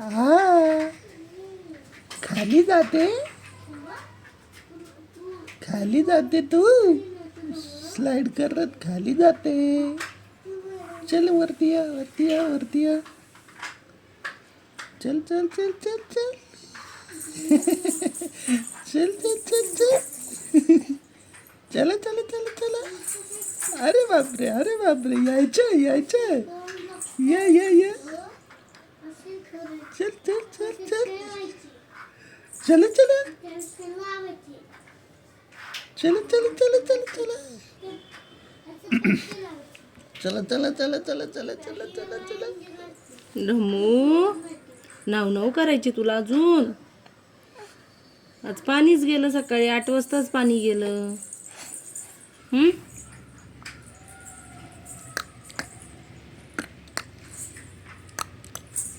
हा. खाली जाते? खाली जाते तू? स्लाइड करत खाली जाते. चल वरती या वरती या वरती या. चल चल चल चल चल. चल चल चल चल. चला चला चला चला. अरे बापरे अरे बापरे. यायचं यायचं या या या. चल चल चल चल. चला चला. चला चला चला चला चला. चला चला चला चला चला चला चला ढमू नाव नाव करायची तुला अजून. आज पाणीच गेलं सकाळी आठ वाजताच पाणी गेलं.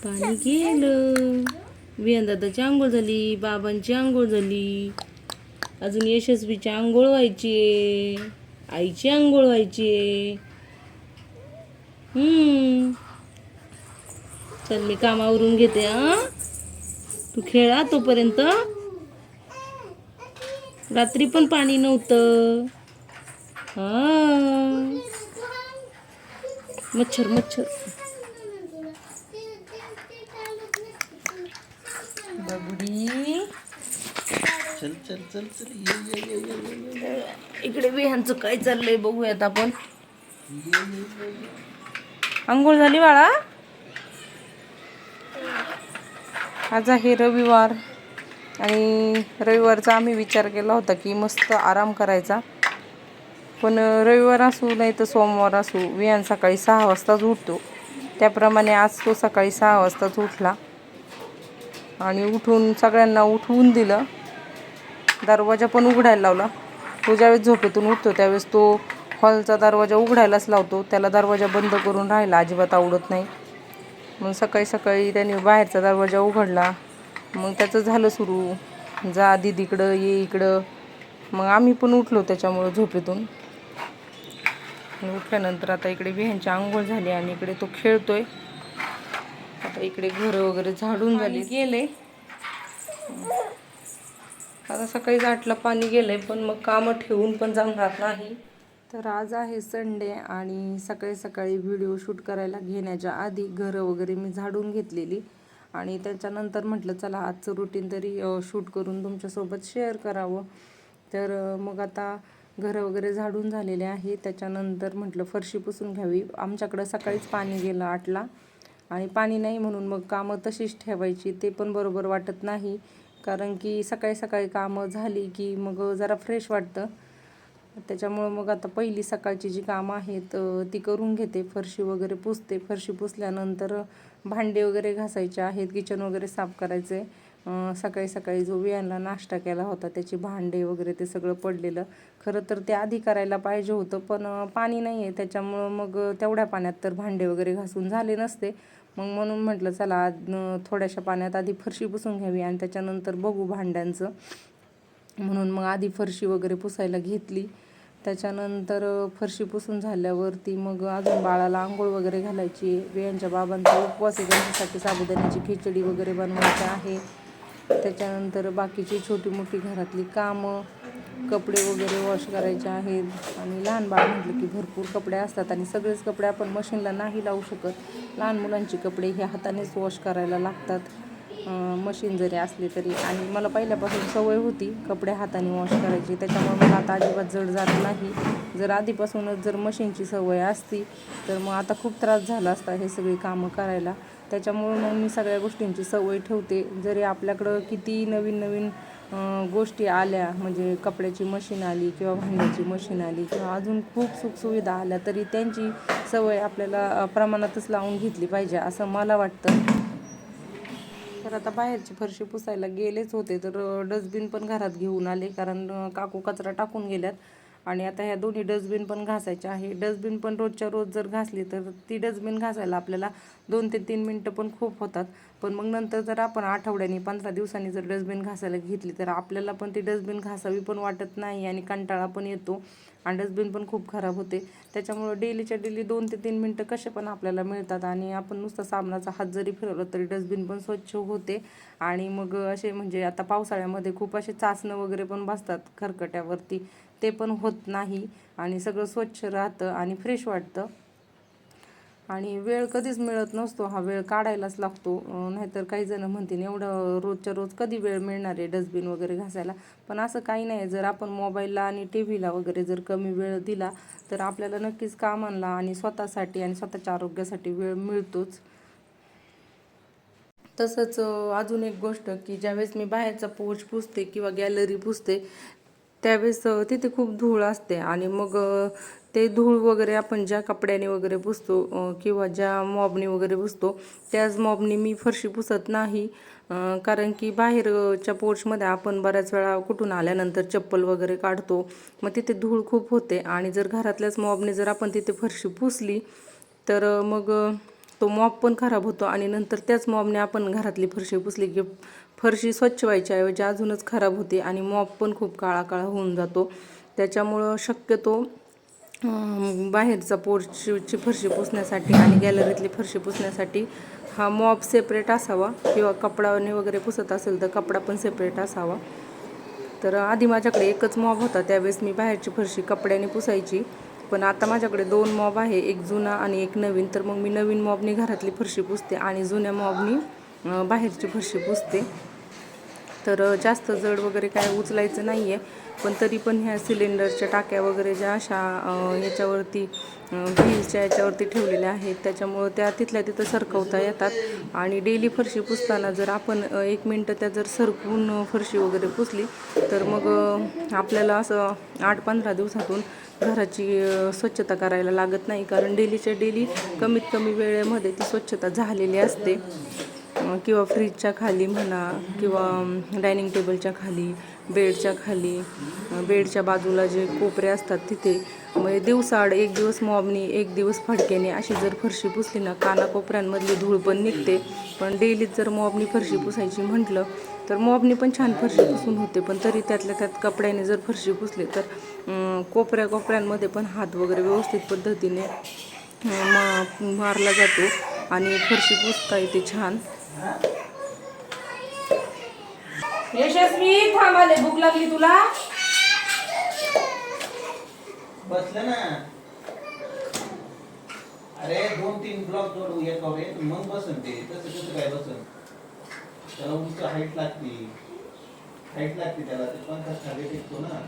पाणी गेलं. विहान दादाची आंघोळ झाली बाबांची आंघोळ झाली. अजून यशस्वीची आंघोळ व्हायची. आहे आईची आंघोळ व्हायची. आहे चल मी कामावरून घेते हा. तू खेळा तोपर्यंत. रात्री पण पाणी नव्हतं. हा. मच्छर मच्छर. चल चल चल. ये ये ये ये ये ये इकडे विहानचं काय चाललंय बघूयात आपण. आंघोळ झाली बाळा? आज आहे रविवार आणि रविवारचा आम्ही विचार केला होता की मस्त आराम करायचा. पण रविवार असू नाही तर सोमवार असू विहान सकाळी सहा वाजताच उठतो. त्याप्रमाणे आज तो सकाळी सहा वाजताच उठला. आणि उठून सगळ्यांना उठवून दिलं. दरवाजा पण उघडायला लावला. तो ज्यावेळेस झोपेतून उठतो त्यावेळेस तो हॉलचा दरवाजा उघडायलाच लावतो. त्याला दरवाजा बंद करून राहायला अजिबात आवडत नाही. मग सकाळी सकाळी त्याने बाहेरचा दरवाजा उघडला. मग त्याचं झालं सुरू. जा दिदीकडं ये इकडं. मग आम्ही पण उठलो त्याच्यामुळं झोपेतून. उठल्यानंतर आता इकडे बिह्यांची आंघोळ झाली आणि इकडे तो खेळतोय. आता इकडे घरं वगैरे झाडून झाली. गेले. आता सकाळी आठला पाणी गेलं आहे पण मग कामं ठेवून पण जमणार नाही. तर आज आहे संडे आणि सकाळी सकाळी व्हिडिओ शूट करायला घेण्याच्या आधी घरं वगैरे मी झाडून घेतलेली. आणि त्याच्यानंतर म्हटलं चला आजचं रुटीन तरी शूट करून तुमच्यासोबत शेअर करावं. तर मग आता घरं वगैरे झाडून झालेले आहे. त्याच्यानंतर म्हटलं फरशी पुसून घ्यावी. आमच्याकडं सकाळीच पाणी गेलं आठला. आणि पाणी नाही म्हणून मग कामं तशीच ठेवायची ते पण बरोबर वाटत नाही. कारण की सकाळी सकाळी कामं झाली की मग जरा फ्रेश वाटतं. त्याच्यामुळं मग आता पहिली सकाळची जी कामं आहेत ती करून घेते. फरशी वगैरे पुसते. फरशी पुसल्यानंतर भांडे वगैरे घासायचे आहेत किचन वगैरे साफ करायचे. सकाळी सकाळी जो वियांना नाश्ता केला होता त्याची भांडे वगैरे ते सगळं पडलेलं. खरं तर ते आधी करायला पाहिजे होतं पण पाणी नाही आहे त्याच्यामुळं मग तेवढ्या पाण्यात तर भांडे वगैरे घासून झाले नसते. मग म्हणून म्हटलं चला आज थोड्याशा पाण्यात आधी फरशी पुसून घ्यावी आणि त्याच्यानंतर बघू भांड्यांचं. म्हणून मग आधी फरशी वगैरे पुसायला घेतली. त्याच्यानंतर फरशी पुसून झाल्यावरती मग अजून बाळाला आंघोळ वगैरे घालायची बियांच्या बाबांचा उपवास आहे त्यांच्यासाठी साबुदाण्याची खिचडी वगैरे बनवायची आहे. त्याच्यानंतर बाकीची छोटी मोठी घरातली कामं कपडे वगैरे वॉश करायचे आहेत. आणि लहान बाळ म्हटलं की भरपूर कपडे असतात आणि सगळेच कपडे आपण मशीनला नाही लावू शकत. लहान मुलांचे कपडे हे हातानेच वॉश करायला लागतात. मशीन जरी असली तरी. आणि मला पहिल्यापासून सवय होती कपडे हाताने वॉश करायची. त्याच्यामुळे मला आता अजिबात जड जात नाही. जर आधीपासूनच जर मशीनची सवय असती तर मग आता खूप त्रास झाला असता हे सगळी कामं करायला. त्याच्यामुळे मग मी सगळ्या गोष्टींची सवय ठेवते. जरी आपल्याकडं किती नवीन नवीन गोष्टी आल्या म्हणजे कपड्याची मशीन आली किंवा भांड्याची मशीन आली किंवा अजून खूप सुखसुविधा आल्या तरी त्यांची सवय आपल्याला प्रमाणातच लावून घेतली पाहिजे असं मला वाटतं. तर आता बाहेरची फरशी पुसायला गेलेच होते तर डस्टबिन पण घरात घेऊन आले कारण काकू कचरा टाकून गेल्यात. आणि आता ह्या दोन्ही डस्टबिन पण घासायच्या आहे. डस्टबिन पण रोजच्या रोज जर घासली तर ती डस्टबिन घासायला आपल्याला दोन ते तीन मिनटं पण खूप होतात. पण मग नंतर जर आपण आठवड्यानी पंधरा दिवसांनी जर डस्टबिन घासायला घेतली तर आपल्याला पण ती डस्टबिन घासावी पण वाटत नाही आणि कंटाळा पण येतो आणि डस्टबिन पण खूप खराब होते. त्याच्यामुळं डेलीच्या डेली दोन ते तीन मिनटं कसे पण आपल्याला मिळतात आणि आपण नुसता साबणाचा हात जरी फिरवलं तरी डस्टबिन पण स्वच्छ होते. आणि मग असे म्हणजे आता पावसाळ्यामध्ये खूप असे चाचणं वगैरे पण बसतात खरकट्यावरती. ते पण होत नाही. आणि सगळं स्वच्छ राहतं आणि फ्रेश वाटतं. आणि वेळ कधीच मिळत नसतो. हा वेळ काढायलाच लागतो. नाहीतर काही जण म्हणतील एवढं रोजच्या रोज कधी वेळ मिळणार आहे डस्टबिन वगैरे घासायला? पण असं काही नाही. जर आपण मोबाईलला आणि टी व्हीला वगैरे जर कमी वेळ दिला तर आपल्याला नक्कीच कामांना आणि स्वतःसाठी आणि स्वतःच्या आरोग्यासाठी वेळ मिळतोच. तसंच अजून एक गोष्ट की ज्यावेळेस मी बाहेरचा पोच पुसते किंवा गॅलरी पुसते त्यावेळेस तिथे खूप धूळ असते आणि मग ते धूळ वगैरे आपण ज्या कपड्याने वगैरे पुसतो किंवा ज्या मॉबने वगैरे पुसतो त्याच मॉबने मी फरशी पुसत नाही. कारण की बाहेरच्या पोर्चमध्ये आपण बऱ्याच वेळा कुठून आल्यानंतर चप्पल वगैरे काढतो. मग तिथे धूळ खूप होते आणि जर घरातल्याच मॉबने जर आपण तिथे फरशी पुसली तर मग तो मॉप पण खराब होतो आणि नंतर त्याच मॉबने आपण घरातली फरशी पुसली की फरशी स्वच्छ व्हायच्या ऐवजी अजूनच खराब होते आणि मॉप पण खूप काळा काळा होऊन जातो. त्याच्यामुळं शक्यतो बाहेरचा पोर्चची फरशी पुसण्यासाठी आणि गॅलरीतली फरशी पुसण्यासाठी हा मॉप सेपरेट असावा किंवा कपडाने वगैरे पुसत असेल तर कपडा पण सेपरेट असावा. तर आधी माझ्याकडे एकच मॉब होता त्यावेळेस मी बाहेरची फरशी कपड्याने पुसायची. पण आता माझ्याकडे दोन मॉब आहे एक जुना आणि एक नवीन. तर मग मी नवीन मॉबनी घरातली फरशी पुसते आणि जुन्या मॉबनी बाहेरची फरशी पुसते. तर जास्त जड वगैरे काय उचलायचं नाही आहे पण तरी पण ह्या सिलेंडरच्या टाक्या वगैरे ज्या अशा ह्याच्यावरती याच्यावरती व्हीलच्या याच्यावरती ठेवलेल्या आहेत. त्याच्यामुळं त्या तिथल्या तिथं सरकवता येतात. आणि डेली फरशी पुसताना जर आपण एक मिनटं त्या जर सरकून फरशी वगैरे पुसली तर मग आपल्याला असं आठ पंधरा दिवसातून घराची स्वच्छता करायला लागत नाही. कारण डेलीच्या डेली कमीत कमी वेळेमध्ये ती स्वच्छता झालेली असते. किंवा फ्रीजच्या खाली म्हणा किंवा डायनिंग टेबलच्या खाली बेडच्या खाली बेडच्या बाजूला जे कोपरे असतात तिथे म्हणजे दिवसाआड एक दिवस मॉबनी एक दिवस फडक्याने अशी जर फरशी पुसली ना कानाकोपऱ्यांमधली धूळ पण निघते. पण डेलीत जर मॉबनी फरशी पुसायची म्हटलं तर मॉबनी पण छान फरशी पुसून होते. पण तरी त्यातल्या त्यात कपड्याने जर फरशी पुसली तर कोपऱ्या कोपऱ्यांमध्ये पण हात वगैरे व्यवस्थित पद्धतीने मा मारला जातो. आणि फरशी पुसता येते छान. यशस्वी थांबाले भूक लागली तुला. बसलं ना. अरे दोन तीन ब्लॉक जोडू एकावर वे मग बसन ते. तसं कसं काय बसन? त्याला उंच हाईट लागते. हाईट लागते त्याला. ते पंखा खाली टेकतो ना.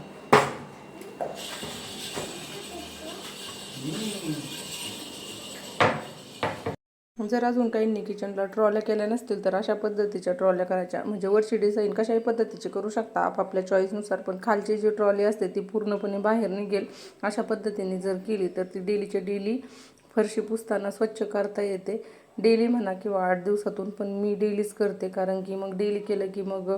जर अजून काहींनी किचनला ट्रॉल्या केल्या नसतील तर अशा पद्धतीच्या ट्रॉल्या करायच्या. म्हणजे वरची डिझाईन कशाही पद्धतीची करू शकता. आपापल्या चॉईसनुसार पण खालची जी ट्रॉली असते ती पूर्णपणे बाहेर निघेल. अशा पद्धतीने जर केली तर ती डेलीच्या डेली फरशी पुसताना स्वच्छ करता येते. डेली म्हणा किंवा आठ दिवसातून पण मी डेलीच करते. कारण की मग डेली केलं की मग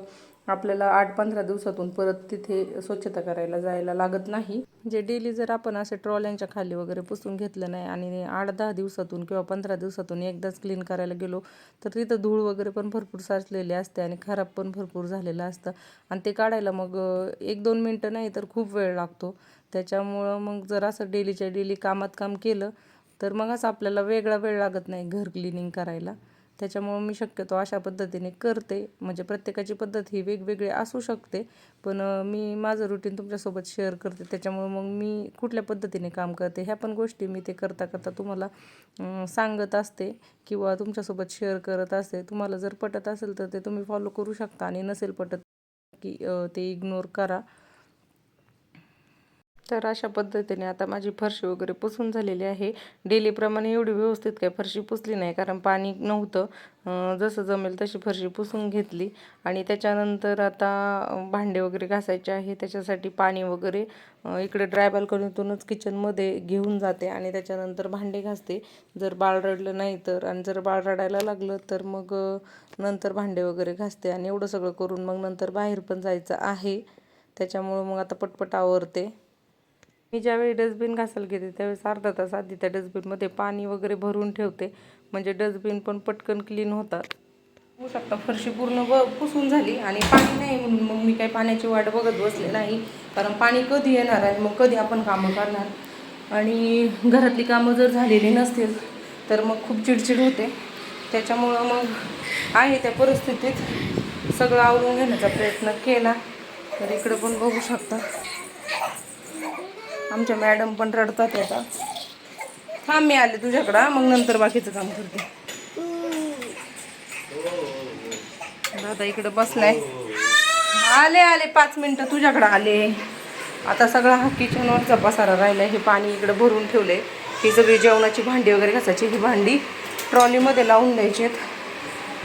आपल्याला आठ पंधरा दिवसातून परत तिथे स्वच्छता करायला जायला लागत नाही. जे डेली जर आपण असे ट्रॉल्यांच्या खाली वगैरे पुसून घेतलं नाही आणि आठ दहा दिवसातून किंवा पंधरा दिवसातून एकदाच क्लीन करायला गेलो तर तिथं धूळ वगैरे पण भरपूर साचलेली असते आणि खराब पण भरपूर झालेलं असतं. आणि ते काढायला मग एक दोन मिनटं नाही तर खूप वेळ लागतो. त्याच्यामुळं मग जर असं डेलीच्या डेली कामात काम केलं तर मग असं आपल्याला वेगळा वेळ लागत नाही घर क्लिनिंग करायला. त्याच्यामुळं मी शक्यतो अशा पद्धतीने करते. म्हणजे प्रत्येकाची पद्धत ही वेगवेगळी असू शकते. पण मी माझं रुटीन तुमच्यासोबत शेअर करते. त्याच्यामुळं मग मी कुठल्या पद्धतीने काम करते ह्या पण गोष्टी मी ते करता करता तुम्हाला सांगत असते किंवा तुमच्यासोबत शेअर करत असते. तुम्हाला जर पटत असेल तर ते तुम्ही फॉलो करू शकता आणि नसेल पटत की ते इग्नोर करा. तर अशा पद्धतीने आता माझी फरशी वगैरे पुसून झालेली आहे. डेलीप्रमाणे एवढी व्यवस्थित काय फरशी पुसली नाही कारण पाणी नव्हतं. जसं जमेल तशी फरशी पुसून घेतली. आणि त्याच्यानंतर आता भांडे वगैरे घासायचे आहे. त्याच्यासाठी पाणी वगैरे इकडे ड्राय बाल्कनीतूनच किचनमध्ये घेऊन जाते आणि त्याच्यानंतर भांडे घासते. जर बाळ रडलं नाही तर आणि जर बाळ रडायला लागलं तर मग नंतर भांडे वगैरे घासते आणि एवढं सगळं करून मग नंतर बाहेर पण जायचं आहे. त्याच्यामुळं मग आता पटपट आवरते. मी ज्यावेळी डस्टबिन घासायला घेते त्यावेळेस अर्धा तास आधी त्या डस्टबिनमध्ये पाणी वगैरे भरून ठेवते. म्हणजे डस्टबिन पण पटकन क्लीन होतात. होऊ शकता फरशी पूर्ण ब पुसून झाली आणि पाणी नाही म्हणून मग मी काही पाण्याची वाट बघत बसले नाही. कारण पाणी कधी येणार आहे मग कधी आपण कामं करणार? आणि घरातली कामं जर झालेली नसतील तर मग खूप चिडचिड होते. त्याच्यामुळं मग आहे त्या परिस्थितीत. सगळं आवरून घेण्याचा प्रयत्न केला. तर इकडं पण बघू शकता. आमच्या मॅडम पण रडतात आता. थांब मी आले तुझ्याकडं मग नंतर बाकीचं काम करते. दादा इकडं बसलाय. आले आले. पाच मिनिटं तुझ्याकडं आले. आता सगळा हा किचनवरचा पसारा राहिला हे पाणी इकडं भरून ठेवले ही सगळी जेवणाची भांडी वगैरे घासायची. ही भांडी ट्रॉलीमध्ये लावून द्यायची आहेत.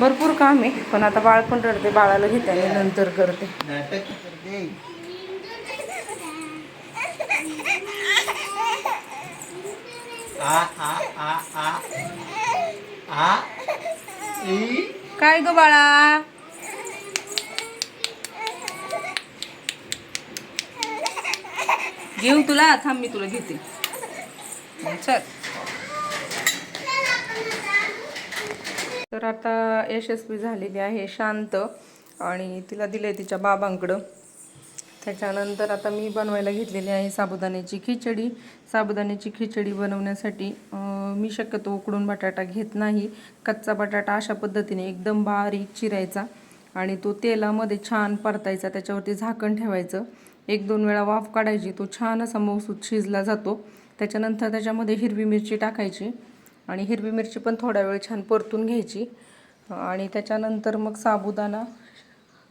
भरपूर काम आहे पण आता बाळ पण रडते बाळाला घेते आणि नंतर करते. काय ग बाळा? घेऊ तुला थांब मी तुला घेते. चल. तर आता यशस्वी झालेली आहे शांत आणि तिला दिले तिच्या बाबांकडं. त्याच्यानंतर आता मी बनवायला घेतलेली आहे साबुदाण्याची खिचडी. साबुदाण्याची खिचडी बनवण्यासाठी मी शक्यतो उकडून बटाटा घेत नाही. कच्चा बटाटा अशा पद्धतीने एकदम बारीक चिरायचा आणि तो तेलामध्ये छान परतायचा. त्याच्यावरती झाकण ठेवायचं. एक दोन वेळा वाफ काढायची. तो छान असा मौसूद शिजला जातो. त्याच्यानंतर त्याच्यामध्ये हिरवी मिरची टाकायची आणि हिरवी मिरची पण थोडा वेळ छान परतून घ्यायची. आणि त्याच्यानंतर मग साबुदाणा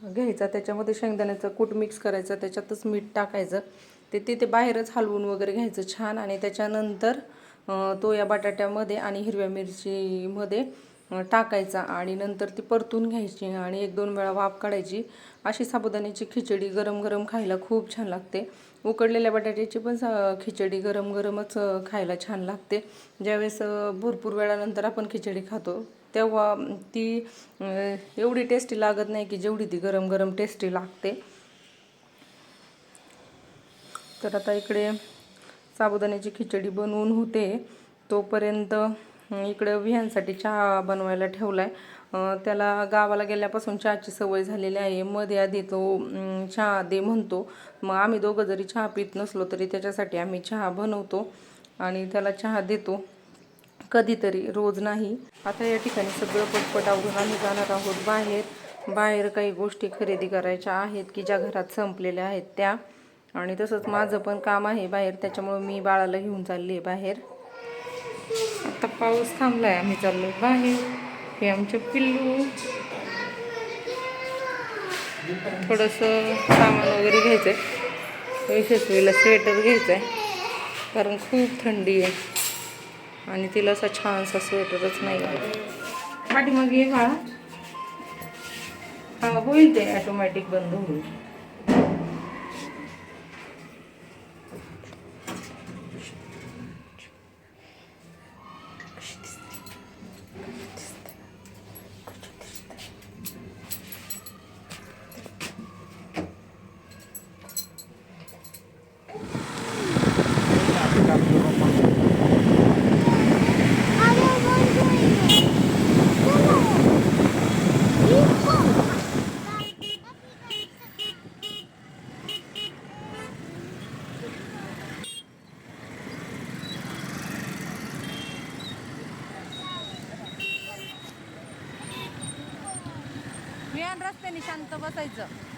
घ्यायचा त्याच्यामध्ये शेंगदाण्याचं कूट मिक्स करायचं त्याच्यातच मीठ टाकायचं. ते तिथे बाहेरच हलवून वगैरे घ्यायचं छान आणि त्याच्यानंतर तो या बटाट्यामध्ये आणि हिरव्या मिरचीमध्ये टाकायचा आणि नंतर ती परतून घ्यायची आणि एक दोन वेळा वाफ काढायची. अशी साबुदाण्याची खिचडी गरम गरम खायला खूप छान लागते. उकडलेल्या बटाट्याची पण सा- खिचडी गरम गरमच खायला छान लागते. ज्यावेळेस भरपूर वेळानंतर आपण खिचडी खातो तेव्हा ती एवढी टेस्टी लागत नाही की जेवढी ती गरम गरम टेस्टी लागते. तर आता इकडे साबुदाण्याची खिचडी बनवून होते. तोपर्यंत इकडे विह्यांसाठी चहा बनवायला ठेवला आहे त्याला गावाला गेल्यापासून चहाची सवय झालेली आहे. मध्ये आधी तो चहा दे म्हणतो. मग आम्ही दोघं जरी चहा पित नसलो तरी त्याच्यासाठी आम्ही चहा बनवतो आणि त्याला चहा देतो. कधीतरी रोज नाही. आता या ठिकाणी सगळं पटपट आवरून आम्ही जाणार आहोत बाहेर. बाहेर काही गोष्टी खरेदी करायच्या आहेत की ज्या घरात संपलेल्या आहेत त्या. आणि तसंच माझं पण काम आहे बाहेर त्याच्यामुळं मी बाळाला घेऊन चालली आहे बाहेर. आता पाऊस थांबलाय आम्ही चाललो बाहेर. हे आमचे पिल्लू. थोडंसं सामान वगैरे घ्यायचं आहे यशस्वीला स्वेटर घ्यायचं आहे कारण खूप थंडी आहे. आणि तिला असा छानसा स्वेटरच नाही आहे पाठीमागे ये हा होईल ते ऑटोमॅटिक बंद होईल विहान रस्त्याने शांत बसायचं.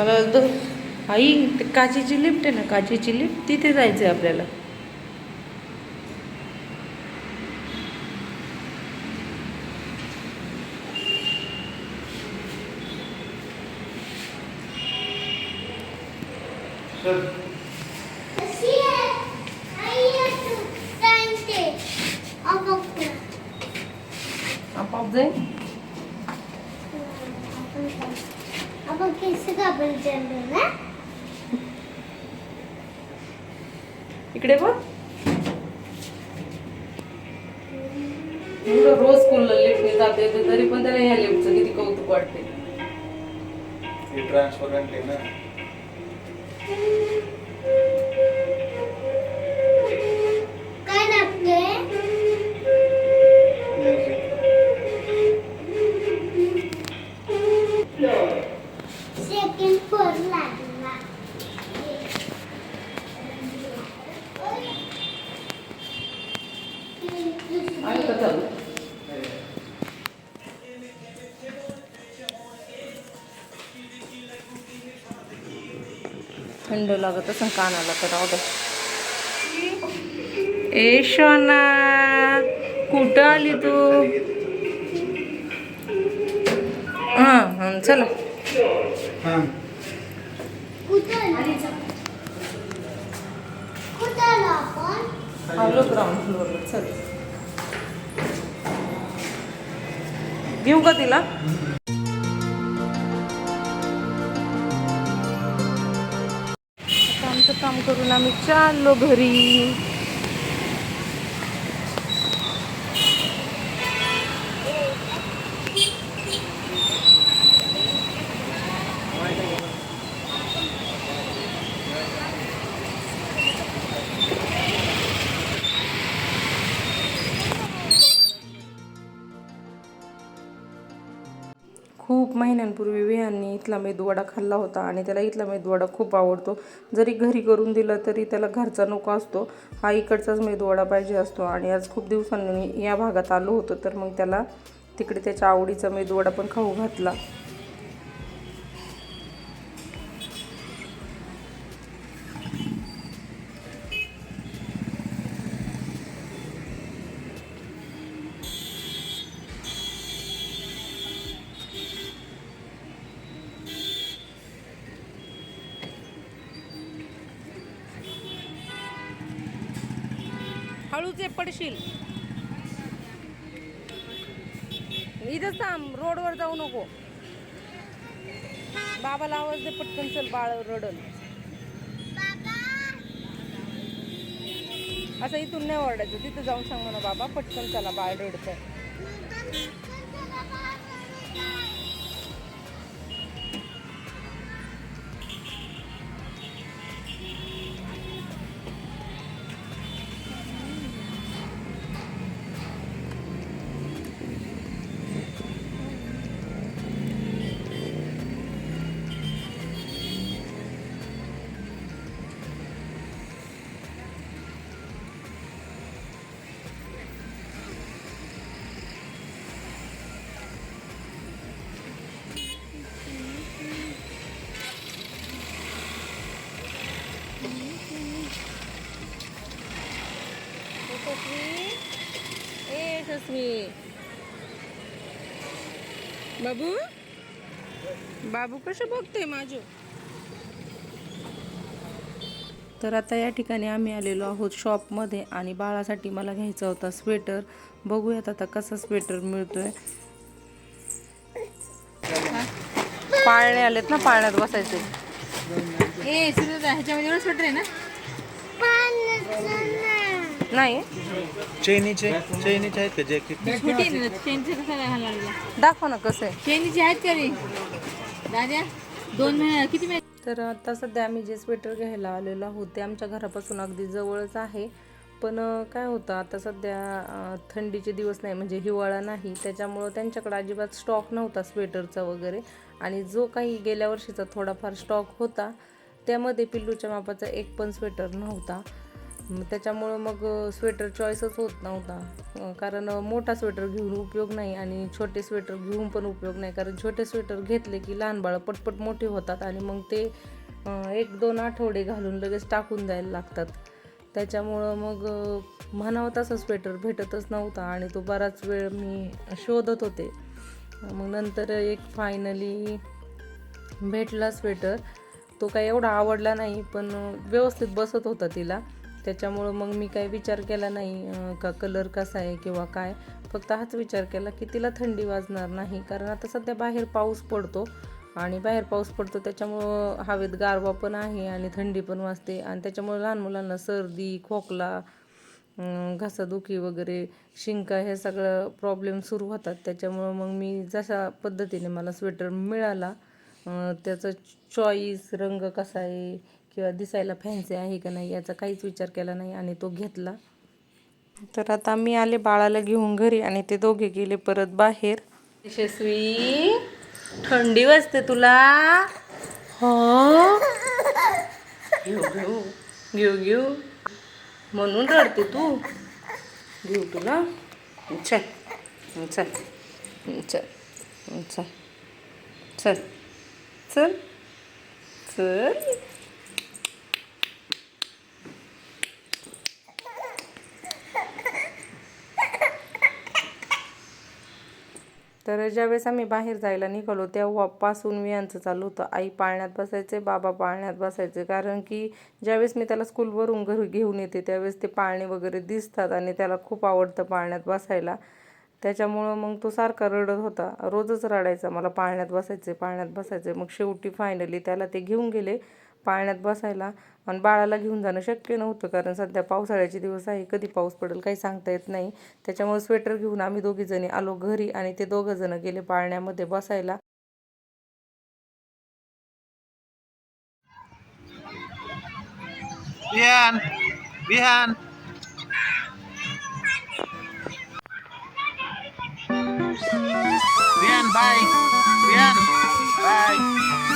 मला द आई ते काचेची लिफ्ट आहे ना काचेची लिफ्ट तिथे जायचं आहे आपल्याला आपोआप जाईल आपण केस कापून चाललो ना इकडे बघ. रोज स्कूलला लिफ्टने जाते तर तरी पण त्याला ह्या लिफ्टचं किती कौतुक वाटते. ट्रान्सपरंट आहे ना. लागत असं कानाला तर राहू दे. ए शोना कुठं आली तू? हां हां चला. हां. आलो? ग्राउंड फ्लोअरला चल. घेऊ का तिला? काम करून आम्ही चाललो घरी. खूप महिन्यांपूर्वी वेहांनी इथला मेदूवडा खाल्ला होता आणि त्याला इथला मेदूवडा खूप आवडतो. जरी घरी करून दिला तरी त्याला घरचा नको असतो. हा इकडचाच मेदूवडा पाहिजे असतो आणि आज खूप दिवसांनी या भागात आलो होतो तर मग त्याला तिकडे त्याच्या आवडीचा मेदूवडा पण खाऊ घातला. आवाज दे पटकन चल बाळ रडल असं इथून नाही ओरडायचं तिथं जाऊन सांग म्हणा बाबा पटकन चला बाळ रडतंय. ए यशस्वी बाबू? बाबू कसं बघतोय माझू? तर आता या ठिकाणी आम्ही आलेलो आहोत शॉपमध्ये आणि बाळासाठी मला घ्यायचा होता स्वेटर. बघूयात आता कसा स्वेटर मिळतोय. पाळणे आलेत ना पाळण्यात बसायचे ए ह्याच्यामध्ये स्वेटर आहे ना? नाही. चैनीचे चैनीचे आहेत का जॅकेट छोटी आहे ना चेनचे कसं काय घालायला लागला. दाखवा ना कसं. आहे चेनीची आहेत का रे? दाद्या दोन महिने किती महिने तर आता सध्या आम्ही जे स्वेटर घ्यायला आलेलो आहोत ते आमच्या घरापासून अगदी जवळच आहे. पण अं, काय होतं आता सध्या अं, थंडीचे दिवस नाही म्हणजे हिवाळा नाही. त्याच्यामुळं त्यांच्याकडे अजिबात स्टॉक नव्हता स्वेटरचा वगैरे. आणि जो काही गेल्या वर्षीचा थोडाफार स्टॉक होता त्यामध्ये पिल्लूच्या मापाचा एक पण स्वेटर नव्हता. त्याच्यामुळं मग स्वेटर चॉईसच होत नव्हता. कारण मोठा स्वेटर घेऊन उपयोग नाही आणि छोटे स्वेटर घेऊन पण उपयोग नाही. कारण छोटे स्वेटर घेतले की लहान बाळं पटपट मोठे होतात आणि मग ते एक दोन आठवडे घालून लगेच टाकून द्यायला लागतात. त्याच्यामुळं मग म्हणावं तसा स्वेटर भेटतच नव्हता आणि तो बराच वेळ मी शोधत होते. मग नंतर एक फायनली भेटला स्वेटर तो काही एवढा आवडला नाही पण व्यवस्थित बसत होता तिला. त्याच्यामुळं मग मी काही विचार केला नाही का कलर कसा आहे किंवा काय. फक्त हाच विचार केला की तिला थंडी वाजणार नाही कारण आता सध्या बाहेर पाऊस पडतो आणि बाहेर पाऊस पडतो त्याच्यामुळं हवेत गारवा पण आहे आणि थंडी पण वाजते आणि त्याच्यामुळे लहान मुलांना सर्दी खोकला घासादुखी घसादुखी वगैरे शिंका हे सगळं प्रॉब्लेम सुरू होतात. त्याच्यामुळं मग मी जशा पद्धतीने मला स्वेटर मिळाला त्याचं चॉईस रंग कसा आहे किंवा दिसायला फॅन्सी आहे का नाही याचा काहीच विचार केला नाही आणि तो घेतला. तर आता मी आले बाळाला घेऊन घरी आणि ते दोघे गेले परत बाहेर. यशस्वी थंडी वाजते तुला. हो? घेऊ घेऊ घेऊ घेऊ. म्हणून रडते तू. घेऊ तुला. चल चल चल चल चल चल चल. तर ज्यावेळेस आम्ही बाहेर जायला निघालो तेव्हापासून मी यांचं चालू होतं. आई पाळण्यात बसायचे बाबा पाळण्यात बसायचे. कारण की ज्यावेळेस मी त्याला स्कूलवरून घरी घेऊन येते त्यावेळेस ते पाळणे वगैरे दिसतात आणि त्याला खूप आवडतं पाळण्यात बसायला. त्याच्यामुळं मग तो सारखा रडत होता. रोजच रडायचा मला पाळण्यात बसायचे पाळण्यात बसायचे. मग शेवटी फायनली त्याला ते घेऊन गेले पाळण्यात बसायला. पण बाळाला घेऊन जाणं शक्य नव्हतं कारण सध्या पावसाळ्याचे दिवस आहे कधी पाऊस पडेल काही सांगता येत नाही. त्याच्यामुळे स्वेटर घेऊन आम्ही दोघीजणी आलो घरी आणि ते दोघंजणं गेले पाळण्यामध्ये बसायला. बिहान बिहान. बिहान बाय. बिहान बाय.